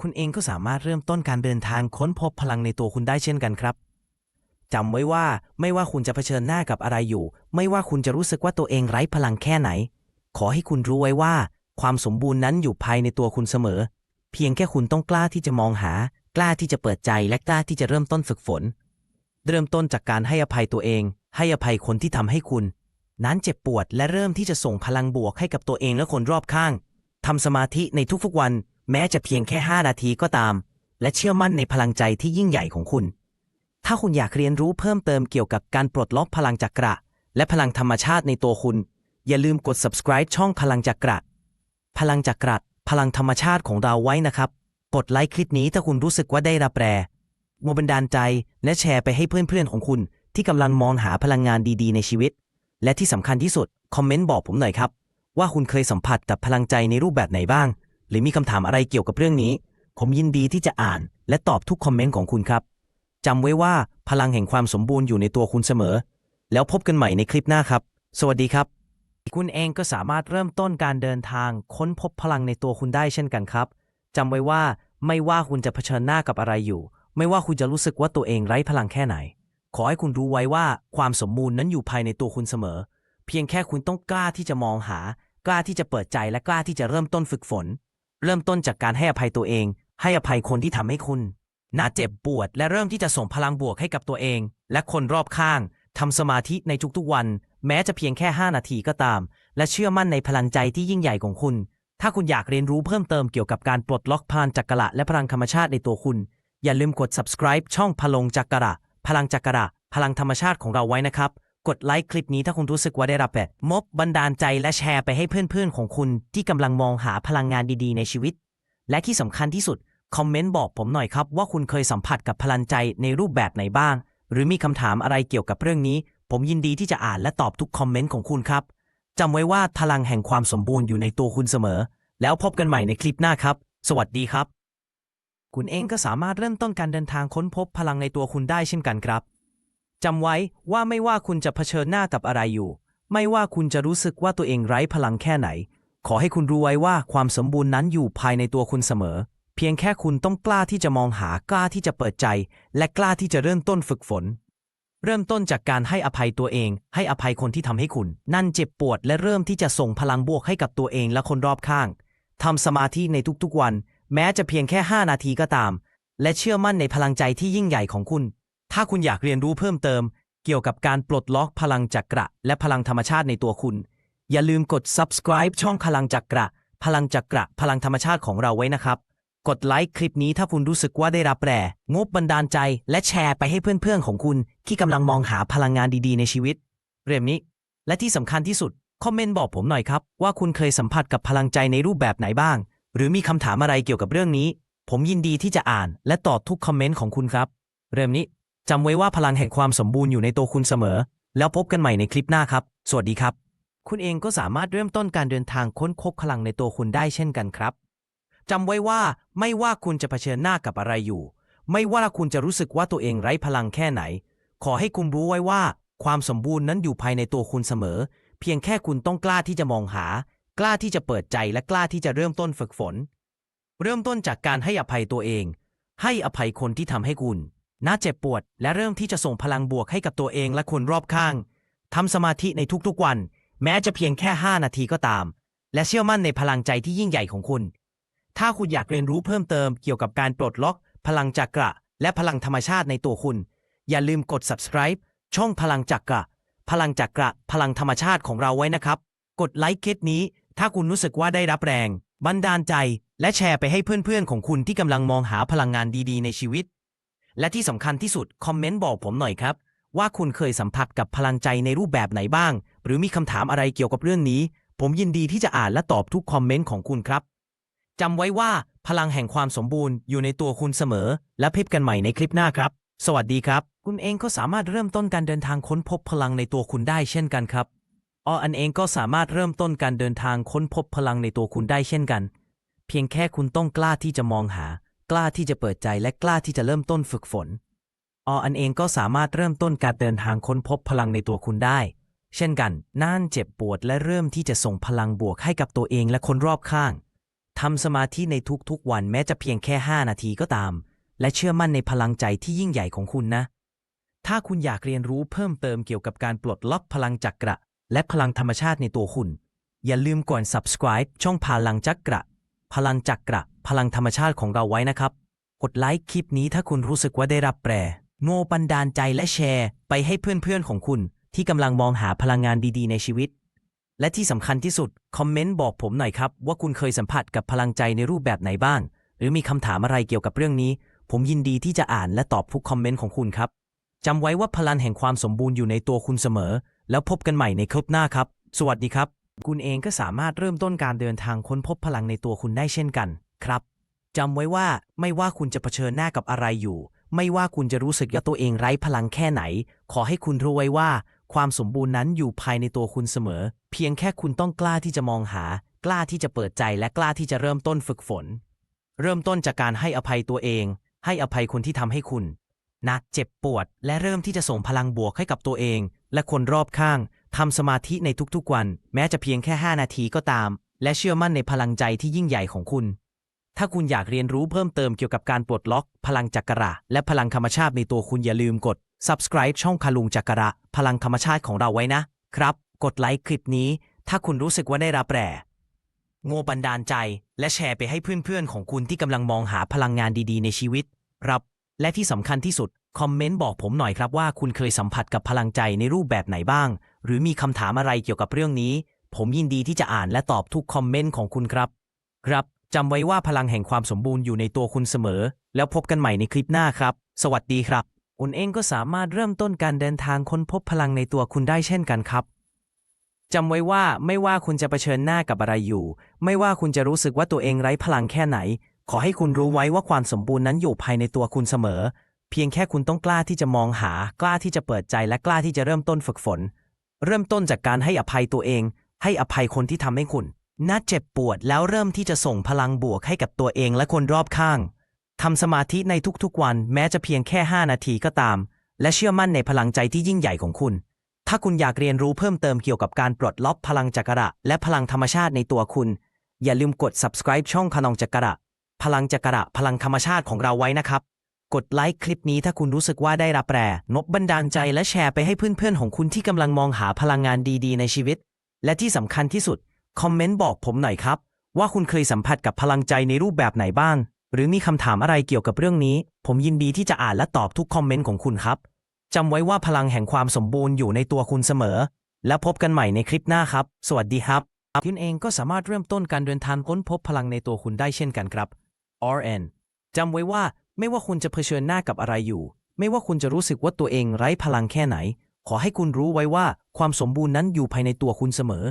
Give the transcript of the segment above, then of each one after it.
คุณเองก็สามารถเริ่มต้นการเดินทางค้นพบพลังในตัวคุณได้เช่นกันครับจำไว้ว่าไม่ว่าคุณจะเผชิญหน้ากับอะไรอยู่ ไม่ว่าคุณจะรู้สึกว่าตัวเองไร้พลังแค่ไหน ขอให้คุณรู้ไว้ว่า ความสมบูรณ์นั้นอยู่ภายในตัวคุณเสมอ เพียงแค่คุณต้องกล้าที่จะมองหา กล้าที่จะเปิดใจและกล้าที่จะเริ่มต้นฝึกฝน เริ่มต้นจากการให้อภัยตัวเอง ให้อภัยคนที่ทำให้คุณ นั้นเจ็บปวดและเริ่มที่จะส่งพลังบวกให้กับตัวเองและคนรอบข้างทำสมาธิในทุกๆวัน แม้จะเพียงแค่ 5 นาทีก็ตาม และเชื่อมั่นในพลังใจที่ยิ่งใหญ่ของคุณ ถ้าคุณอยากเรียนรู้เพิ่มเติมเกี่ยวกับการปลดล็อกพลังจักระ และพลังธรรมชาติในตัวคุณ อย่าลืมกด subscribe ช่องพลังจักระ พลังจักระพลังธรรมชาติของเราไว้นะครับ กดไลค์คลิปนี้ถ้าคุณรู้สึกว่าได้รับแรงมบันดาลใจและแชร์ไปให้เพื่อนๆของคุณ ที่กำลังมองหาพลังงานดีๆ ในชีวิต และที่สำคัญที่สุด คอมเมนต์บอกผมหน่อยครับ ว่าคุณเคยสัมผัสกับพลังใจในรูปแบบไหนบ้าง หรือมีคำถามอะไรเกี่ยวกับเรื่องนี้ ผมยินดีที่จะอ่านและตอบทุกคอมเมนต์ของคุณครับจำไว้ว่าพลังแห่งความสมบูรณ์อยู่ในตัวคุณเสมอ แล้วพบกันใหม่ในคลิปหน้าครับ สวัสดีครับ คุณเองก็สามารถเริ่มต้นการเดินทาง ค้นพบพลังในตัวคุณได้เช่นกันครับจำไว้ว่าไม่ว่าคุณจะเผชิญหน้ากับอะไรอยู่ ไม่ว่าคุณจะรู้สึกว่าตัวเองไร้พลังแค่ไหน ขอให้คุณรู้ไว้ว่าความสมบูรณ์นั้นอยู่ภายในตัวคุณเสมอ เพียงแค่คุณต้องกล้าที่จะมองหา กล้าที่จะเปิดใจและกล้าที่จะเริ่มต้นฝึกฝน เริ่มต้นจากการให้อภัยตัวเอง ให้อภัยคนที่ทำให้คุณน่าเจ็บปวด และเริ่มที่จะส่งพลังบวกให้กับตัวเอง และคนรอบข้างทำสมาธิในทุกๆวัน แม้จะเพียงแค่ 5 นาทีก็ตาม และเชื่อมั่นในพลังใจที่ยิ่งใหญ่ของคุณ ถ้าคุณอยากเรียนรู้เพิ่มเติมเกี่ยวกับการปลดล็อกพานจักระและพลังธรรมชาติในตัวคุณ อย่าลืมกด subscribe ช่องพลังจักระพลังจักระพลังธรรมชาติของเราไว้นะครับ กดไลค์คลิปนี้ถ้าคุณรู้สึกว่าได้รับแบบมบบันดาลใจและแชร์ไปให้เพื่อนๆ ของคุณที่กำลังมองหาพลังงานดีๆ ในชีวิต และที่สำคัญที่สุด คอมเมนต์บอกผมหน่อยครับ ว่าคุณเคยสัมผัสกับพลังใจในรูปแบบไหนบ้าง หรือมีคำถามอะไรเกี่ยวกับเรื่องนี้ ผมยินดีที่จะอ่านและตอบทุกคอมเมนต์ของคุณครับจำไว้ว่าพลังแห่งความสมบูรณ์อยู่ในตัวคุณเสมอ แล้วพบกันใหม่ในคลิปหน้าครับ สวัสดีครับ คุณเองก็สามารถเริ่มต้นการเดินทางค้นพบพลังในตัวคุณได้เช่นกันครับ จำไว้ว่าไม่ว่าคุณจะเผชิญหน้ากับอะไรอยู่ ไม่ว่าคุณจะรู้สึกว่าตัวเองไร้พลังแค่ไหน ขอให้คุณรู้ไว้ว่าความสมบูรณ์นั้นอยู่ภายในตัวคุณเสมอ เพียงแค่คุณต้องกล้าที่จะมองหากล้าที่จะเปิดใจ และกล้าที่จะเริ่มต้นฝึกฝน เริ่มต้นจากการให้อภัยตัวเอง ให้อภัยคนที่ทำให้คุณ นั่นเจ็บปวด และเริ่มที่จะส่งพลังบวกให้กับตัวเองและคนรอบข้างทำสมาธิในทุกๆวัน แม้จะเพียงแค่ 5 นาทีก็ตาม และเชื่อมั่นในพลังใจที่ยิ่งใหญ่ของคุณ ถ้าคุณอยากเรียนรู้เพิ่มเติม เกี่ยวกับการปลดล็อกพลังจักระ และพลังธรรมชาติในตัวคุณ อย่าลืมกด subscribe ช่องพลังจักระ พลังจักระ พลังธรรมชาติของเราไว้นะครับ กดไลค์คลิปนี้ถ้าคุณรู้สึกว่าได้รับแรงงบบันดาลใจ และแชร์ไปให้เพื่อนๆของคุณ ที่กำลังมองหาพลังงานดีๆ ในชีวิต เรื่องนี้ และที่สำคัญที่สุดคอมเมนต์บอกผมหน่อยครับ ว่าคุณเคยสัมผัสกับพลังใจในรูปแบบไหนบ้าง หรือมีคำถามอะไรเกี่ยวกับเรื่องนี้ ผมยินดีที่จะอ่าน และตอบทุกคอมเมนต์ของคุณครับ เริ่มนี้ จำไว้ว่าพลังแห่งความสมบูรณ์อยู่ในตัวคุณเสมอ แล้วพบกันใหม่ในคลิปหน้าครับ สวัสดีครับ คุณเองก็สามารถเริ่มต้นการเดินทางค้นพบพลังในตัวคุณได้เช่นกันครับจำไว้ว่าไม่ว่าคุณจะเผชิญหน้ากับอะไรอยู่ ไม่ว่าคุณจะรู้สึกว่าตัวเองไร้พลังแค่ไหน ขอให้คุณรู้ไว้ว่า ความสมบูรณ์นั้นอยู่ภายในตัวคุณเสมอ เพียงแค่คุณต้องกล้าที่จะมองหา กล้าที่จะเปิดใจและกล้าที่จะเริ่มต้นฝึกฝน เริ่มต้นจากการให้อภัยตัวเอง ให้อภัยคนที่ทำให้คุณ น่าเจ็บปวด และเริ่มที่จะส่งพลังบวกให้กับตัวเองและคนรอบข้างทำสมาธิในทุกๆวัน แม้จะเพียงแค่ 5 นาทีก็ตาม และเชื่อมั่นในพลังใจที่ยิ่งใหญ่ของคุณ ถ้าคุณอยากเรียนรู้เพิ่มเติมเกี่ยวกับการปลดล็อก พลังจักระ และพลังธรรมชาติในตัวคุณ อย่าลืมกด subscribe ช่องพลังจักระ พลังจักระ พลังธรรมชาติของเราไว้นะครับ กดไลค์คลิปนี้ ถ้าคุณรู้สึกว่าได้รับแรง บันดาลใจ และแชร์ไปให้เพื่อนๆของคุณที่กำลังมองหาพลังงานดีๆ ในชีวิต และที่สำคัญที่สุดคอมเมนต์บอกผมหน่อยครับ ว่าคุณเคยสัมผัสกับพลังใจในรูปแบบไหนบ้าง หรือมีคำถามอะไรเกี่ยวกับเรื่องนี้ ผมยินดีที่จะอ่านและตอบทุกคอมเมนต์ของคุณครับจำไว้ว่าพลังแห่งความสมบูรณ์อยู่ในตัวคุณเสมอ และพบกันใหม่ในคลิปหน้าครับ สวัสดีครับ คุณเองก็สามารถเริ่มต้นการเดินทางค้นพบพลังในตัวคุณได้เช่นกันครับออันเองก็สามารถเริ่มต้นการเดินทางค้นพบพลังในตัวคุณได้เช่นกัน เพียงแค่คุณต้องกล้าที่จะมองหา กล้าที่จะเปิดใจและกล้าที่จะเริ่มต้นฝึกฝน ออันเองก็สามารถเริ่มต้นการเดินทางค้นพบพลังในตัวคุณได้ เช่นกันน่านเจ็บปวดและเริ่มที่จะส่งพลังบวกให้กับตัวเองและคนรอบข้างทำสมาธิในทุกๆวันแม้จะเพียงแค่ 5 นาทีก็ตาม และเชื่อมั่นในพลังใจที่ยิ่งใหญ่ของคุณนะ ถ้าคุณอยากเรียนรู้เพิ่มเติมเกี่ยวกับการปลดล็อกพลังจักระ และพลังธรรมชาติในตัวคุณ อย่าลืมกด subscribe ช่องพลังจักระ พลังจักระ พลังธรรมชาติของเราไว้นะครับ กดไลค์คลิปนี้ถ้าคุณรู้สึกว่าได้รับแปรโง่บันดาลใจและแชร์ ไปให้เพื่อนๆของคุณที่กำลังมองหาพลังงานดีๆ ในชีวิต และที่สำคัญที่สุด คอมเมนต์บอกผมหน่อยครับ ว่าคุณเคยสัมผัสกับพลังใจในรูปแบบไหนบ้าง หรือมีคำถามอะไรเกี่ยวกับเรื่องนี้ ผมยินดีที่จะอ่านและตอบทุกคอมเมนต์ของคุณครับจำไว้ว่าพลังแห่งความสมบูรณ์อยู่ในตัวคุณเสมอ แล้วพบกันใหม่ในคลิปหน้าครับ สวัสดีครับ คุณเองก็สามารถเริ่มต้นการเดินทางค้นพบพลังในตัวคุณได้เช่นกัน ครับจำไว้ว่าไม่ว่าคุณจะเผชิญหน้ากับอะไรอยู่ ไม่ว่าคุณจะรู้สึกว่าตัวเองไร้พลังแค่ไหน ขอให้คุณรู้ไว้ว่า ความสมบูรณ์นั้นอยู่ภายในตัวคุณเสมอ เพียงแค่คุณต้องกล้าที่จะมองหา กล้าที่จะเปิดใจและกล้าที่จะเริ่มต้นฝึกฝน เริ่มต้นจากการให้อภัยตัวเอง ให้อภัยคนที่ทำให้คุณนักเจ็บปวด และเริ่มที่จะส่งพลังบวกให้กับตัวเอง และคนรอบข้างทำสมาธิในทุกๆวัน แม้จะเพียงแค่ 5 นาทีก็ตาม และเชื่อมั่นในพลังใจที่ยิ่งใหญ่ของคุณ ถ้าคุณอยากเรียนรู้เพิ่มเติมเกี่ยวกับการปลดล็อก พลังจักระ และพลังธรรมชาติในตัวคุณอย่าลืมกด subscribe ช่องคาลุงจักระ พลังธรรมชาติของเราไว้นะ ครับ กดไลค์คลิปนี้ ถ้าคุณรู้สึกว่าได้รับแร่โง่บันดาลใจ และแชร์ไปให้เพื่อนๆ ของคุณที่กำลังมองหาพลังงานดีๆ ในชีวิตครับ และที่สำคัญที่สุด คอมเมนต์บอกผมหน่อยครับว่าคุณเคยสัมผัสกับพลังใจในรูปแบบไหนบ้าง หรือมีคำถามอะไรเกี่ยวกับเรื่องนี้ ผมยินดีที่จะอ่านและตอบทุกคอมเมนต์ของคุณครับ ครับ จำไว้ว่าพลังแห่งความสมบูรณ์อยู่ในตัวคุณเสมอ แล้วพบกันใหม่ในคลิปหน้าครับ สวัสดีครับ คุณเองก็สามารถเริ่มต้นการเดินทางค้นพบพลังในตัวคุณได้เช่นกันครับจำไว้ว่าไม่ว่าคุณจะเผชิญหน้ากับอะไรอยู่ ไม่ว่าคุณจะรู้สึกว่าตัวเองไร้พลังแค่ไหน ขอให้คุณรู้ไว้ว่าความสมบูรณ์นั้นอยู่ภายในตัวคุณเสมอ เพียงแค่คุณต้องกล้าที่จะมองหา กล้าที่จะเปิดใจและกล้าที่จะเริ่มต้นฝึกฝน เริ่มต้นจากการให้อภัยตัวเอง ให้อภัยคนที่ทำให้คุณ น่าเจ็บปวดแล้วเริ่มที่จะส่งพลังบวกให้กับตัวเองและคนรอบข้างทำสมาธิในทุกๆวันแม้จะเพียงแค่ 5 นาทีก็ตาม และเชื่อมั่นในพลังใจที่ยิ่งใหญ่ของคุณ ถ้าคุณอยากเรียนรู้เพิ่มเติมเกี่ยวกับการปลดล็อกพลังจักระ และพลังธรรมชาติในตัวคุณ อย่าลืมกด subscribe ช่องขนองจักระ พลังจักระ พลังธรรมชาติของเราไว้นะครับ กดไลค์คลิปนี้ถ้าคุณรู้สึกว่าได้รับแรงนบบันดาลใจและแชร์ไปให้เพื่อนๆของคุณที่กำลังมองหาพลังงานดีๆ ในชีวิต และที่สำคัญที่สุด คอมเมนต์บอกผมหน่อยครับ ว่าคุณเคยสัมผัสกับพลังใจในรูปแบบไหนบ้าง หรือมีคำถามอะไรเกี่ยวกับเรื่องนี้ ผมยินดีที่จะอ่านและตอบทุกคอมเมนต์ของคุณครับจำไว้ว่าพลังแห่งความสมบูรณ์อยู่ในตัวคุณเสมอ แล้วพบกันใหม่ในคลิปหน้าครับ สวัสดีครับคุณเองก็สามารถเริ่มต้นการเดินทางค้นพบพลังในตัวคุณได้เช่นกันครับ RN จำไว้ว่าไม่ว่าคุณจะเผชิญหน้ากับอะไรอยู่ ไม่ว่าคุณจะรู้สึกว่าตัวเองไร้พลังแค่ไหน ขอให้คุณรู้ไว้ว่าความสมบูรณ์นั้นอยู่ภายในตัวคุณเสมอ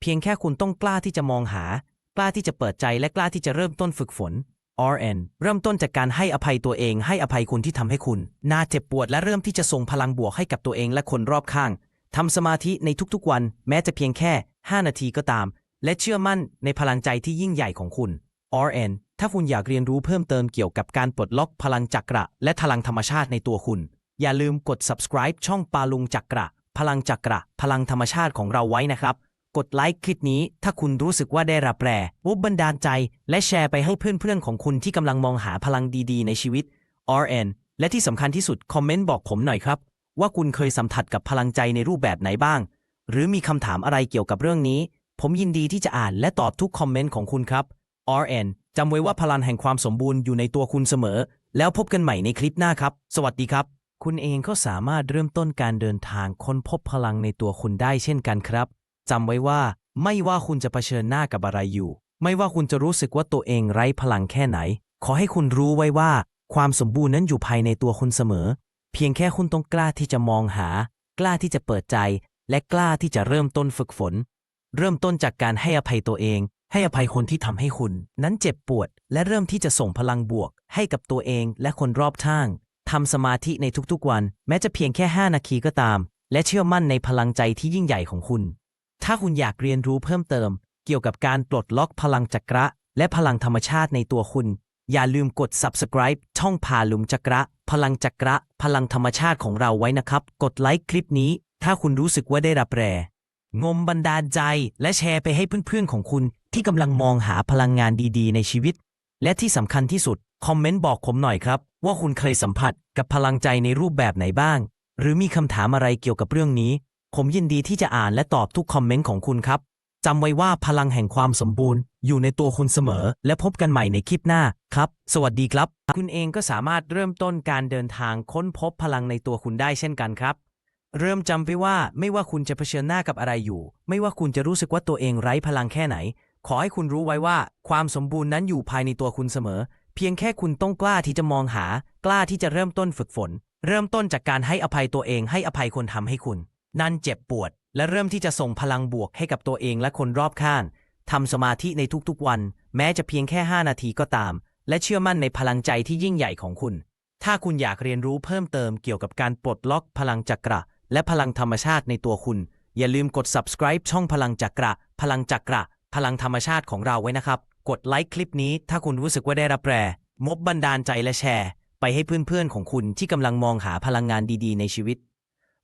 เพียงแค่คุณต้องกล้าที่จะมองหา กล้าที่จะเปิดใจและกล้าที่จะเริ่มต้นฝึกฝน RN เริ่มต้นจากการให้อภัยตัวเอง ให้อภัยคนที่ทำให้คุณ น่าเจ็บปวดและเริ่มที่จะส่งพลังบวกให้กับตัวเองและคนรอบข้างทำสมาธิในทุกๆวัน แม้จะเพียงแค่ 5 นาทีก็ตาม และเชื่อมั่นในพลังใจที่ยิ่งใหญ่ของคุณ RN ถ้าคุณอยากเรียนรู้เพิ่มเติมเกี่ยวกับการปลดล็อกพลังจักระ และพลังธรรมชาติในตัวคุณ อย่าลืมกด subscribe ช่องปาลุงจักระ พลังจักระ พลังธรรมชาติของเราไว้นะครับ กดไลค์คลิปนี้ ถ้าคุณรู้สึกว่าได้รับแรงวุบบันดาลใจ และแชร์ไปให้เพื่อนๆของคุณที่กำลังมองหาพลังดีๆ ในชีวิต RN และที่สำคัญที่สุดคอมเมนต์บอกผมหน่อยครับ ว่าคุณเคยสัมผัสกับพลังใจในรูปแบบไหนบ้าง หรือมีคำถามอะไรเกี่ยวกับเรื่องนี้ ผมยินดีที่จะอ่านและตอบทุกคอมเมนต์ของคุณครับ RN จำไว้ว่าพลังแห่งความสมบูรณ์อยู่ในตัวคุณเสมอ แล้วพบกันใหม่ในคลิปหน้าครับ สวัสดีครับ คุณเองก็สามารถเริ่มต้นการเดินทางค้นพบพลังในตัวคุณได้เช่นกันครับ จำไว้ว่า ไม่ว่าคุณจะเผชิญหน้ากับอะไรอยู่ ไม่ว่าคุณจะรู้สึกว่าตัวเองไร้พลังแค่ไหน ขอให้คุณรู้ไว้ว่า ความสมบูรณ์นั้นอยู่ภายในตัวคุณเสมอ เพียงแค่คุณต้องกล้าที่จะมองหา กล้าที่จะเปิดใจ และกล้าที่จะเริ่มต้นฝึกฝน เริ่มต้นจากการให้อภัยตัวเอง ให้อภัยคนที่ทำให้คุณ นั้นเจ็บปวด และเริ่มที่จะส่งพลังบวก ให้กับตัวเองและคนรอบข้างทำสมาธิในทุกๆวัน แม้จะเพียงแค่ 5 นาทีก็ตาม และเชื่อมั่นในพลังใจที่ยิ่งใหญ่ของคุณ ถ้าคุณอยากเรียนรู้เพิ่มเติม เกี่ยวกับการปลดล็อกพลังจักระ และพลังธรรมชาติในตัวคุณ อย่าลืมกด subscribe ช่องพาลุมจักระ พลังจักระ พลังธรรมชาติของเราไว้นะครับ กดไลค์คลิปนี้ ถ้าคุณรู้สึกว่าได้รับแรงงมบันดาลใจ และแชร์ไปให้เพื่อนๆของคุณที่กำลังมองหาพลังงานดีๆ ในชีวิต และที่สำคัญที่สุด คอมเมนต์บอกผมหน่อยครับ ว่าคุณเคยสัมผัสกับพลังใจในรูปแบบไหนบ้าง หรือมีคำถามอะไรเกี่ยวกับเรื่องนี้ ผมยินดีที่จะอ่านและตอบทุกคอมเมนต์ของคุณครับ จำไว้ว่าพลังแห่งความสมบูรณ์ อยู่ในตัวคุณเสมอ และพบกันใหม่ในคลิปหน้าครับ สวัสดีครับ คุณเองก็สามารถเริ่มต้นการเดินทางค้นพบพลังในตัวคุณได้เช่นกันครับ เริ่มจำไว้ว่าไม่ว่าคุณจะเผชิญหน้ากับอะไรอยู่ ไม่ว่าคุณจะรู้สึกว่าตัวเองไร้พลังแค่ไหน ขอให้คุณรู้ไว้ว่า ความสมบูรณ์นั้นอยู่ภายในตัวคุณเสมอ เพียงแค่คุณต้องกล้าที่จะมองหา กล้าที่จะเริ่มต้นฝึกฝน เริ่มต้นจากการให้อภัยตัวเองให้อภัยคนทำให้คุณ นั่นเจ็บปวด และเริ่มที่จะส่งพลังบวกให้กับตัวเองและคนรอบข้างทำสมาธิในทุกๆวัน แม้จะเพียงแค่ 5 นาทีก็ตาม และเชื่อมั่นในพลังใจที่ยิ่งใหญ่ของคุณ ถ้าคุณอยากเรียนรู้เพิ่มเติมเกี่ยวกับการปลดล็อกพลังจักระ และพลังธรรมชาติในตัวคุณ อย่าลืมกด subscribe ช่องพลังจักระ พลังจักระ พลังธรรมชาติของเราไว้นะครับ กดไลค์คลิปนี้ ถ้าคุณรู้สึกว่าได้รับแรงมบบันดาลใจและแชร์ ไปให้เพื่อนๆของคุณที่กำลังมองหาพลังงานดีๆ ในชีวิต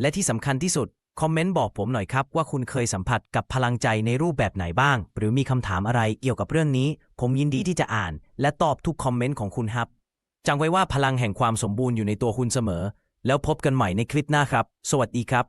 และที่สำคัญที่สุด คอมเมนต์บอกผมหน่อยครับ ว่าคุณเคยสัมผัสกับพลังใจในรูปแบบไหนบ้าง หรือมีคำถามอะไรเกี่ยวกับเรื่องนี้ ผมยินดีที่จะอ่าน และตอบทุกคอมเมนต์ของคุณครับจำไว้ว่าพลังแห่งความสมบูรณ์อยู่ในตัวคุณเสมอ แล้วพบกันใหม่ในคลิปหน้าครับ สวัสดีครับ